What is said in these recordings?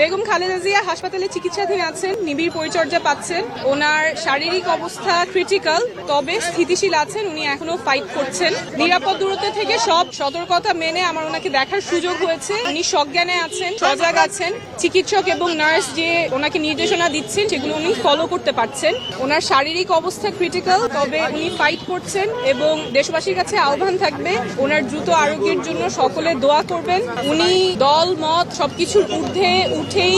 বেগম খালেদা জিয়া হাসপাতালে চিকিৎসাধীন আছেন, নিবিড় পরিচর্যা পাচ্ছেন। ওনার শারীরিক অবস্থা ক্রিটিক্যাল তবে স্থিতিশীল আছেন, উনি এখনও ফাইট করছেন। নিরাপদ দূরত্ব থেকে সব সতর্কতা মেনে আমার ওনাকে দেখার সুযোগ হয়েছে। উনি সজ্ঞানে আছেন, সজাগ আছেন। চিকিৎসক এবং নার্স যে ওনাকে নির্দেশনা দিচ্ছেন, সেগুলো উনি ফলো করতে পারছেন। ওনার শারীরিক অবস্থা ক্রিটিক্যাল তবে উনি ফাইট করছেন এবং দেশবাসীর কাছে আহ্বান থাকবে, ওনার দ্রুত আরোগ্যের জন্য সকলে দোয়া করবেন। উনি দল, মত সবকিছুর ঊর্ধ্বে উঠেই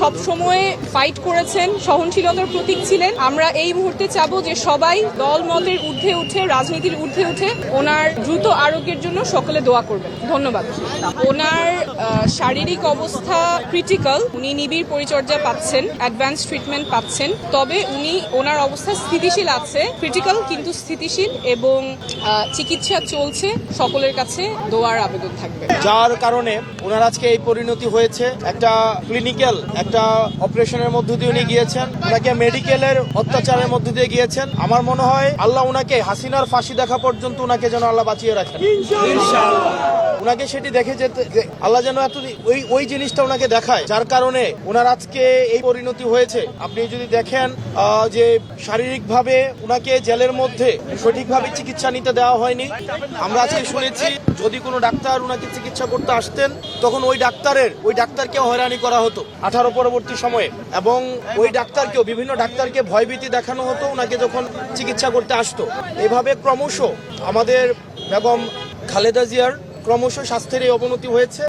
সব সময় ফাইট করেছেন, সহনশীলতার প্রতীক ছিলেন। আমরা এই মুহূর্তে চাব যে সবাই দল মতের ঊর্ধ্বে উঠে, রাজনীতির ঊর্ধ্বে উঠে ওনার দ্রুত আরোগ্যের জন্য সকলে দোয়া করবেন। ধন্যবাদ। ওনার শারীরিক অবস্থা ক্রিটিক্যাল উনি নিবিড় পরিচর্যা পাচ্ছেন অ্যাডভান্স ট্রিটমেন্ট পাচ্ছেন। তবে উনি ওনার অবস্থা স্থিতিশীল আছে ক্রিটিক্যাল কিন্তু স্থিতিশীল এবং চিকিৎসা চলছে, সকলের কাছে দোয়ার আবেদন থাকবে। যার কারণে ওনার আজকে এই পরিণতি হয়েছে। একটা ক্লিনিক্যাল একটা অপারেশনের মধ্য দিয়ে উনি গিয়েছেন ওনাকে মেডিকেলের অত্যাচারের মধ্য দিয়ে গিয়েছেন। আমার মনে হয় আল্লাহ ওনাকে হাসিনার ফাঁসি দেখা পর্যন্ত ওনাকে যেন আল্লাহ বাঁচিয়ে রাখেন। ওনাকে সেটি দেখে যেতে যে আল্লাহ যেন এত ওই ওই জিনিসটা ওনাকে দেখায় যার কারণে ওনার আজকে এই পরিণতি হয়েছে। আপনি যদি দেখেন আহ, যে শারীরিকভাবে ওনাকে জেলের মধ্যে সঠিকভাবে চিকিৎসা নিতে দেওয়া হয়নি। আমরা আজকে শুনেছি যদি কোনো ডাক্তার ওনাকে চিকিৎসা করতে আসতেন তখন ওই ডাক্তারের ওই ডাক্তারকেও হয়রানি করা হতো আঠারো পরবর্তী সময়ে। এবং ওই ডাক্তারকেও, বিভিন্ন ডাক্তারকে ভয়ভীতি দেখানো হতো ওনাকে যখন চিকিৎসা করতে আসতো। এভাবে ক্রমশ আমাদের বেগম খালেদা জিয়ার ক্রমশ স্বাস্থ্যের এই অবনতি হয়েছে।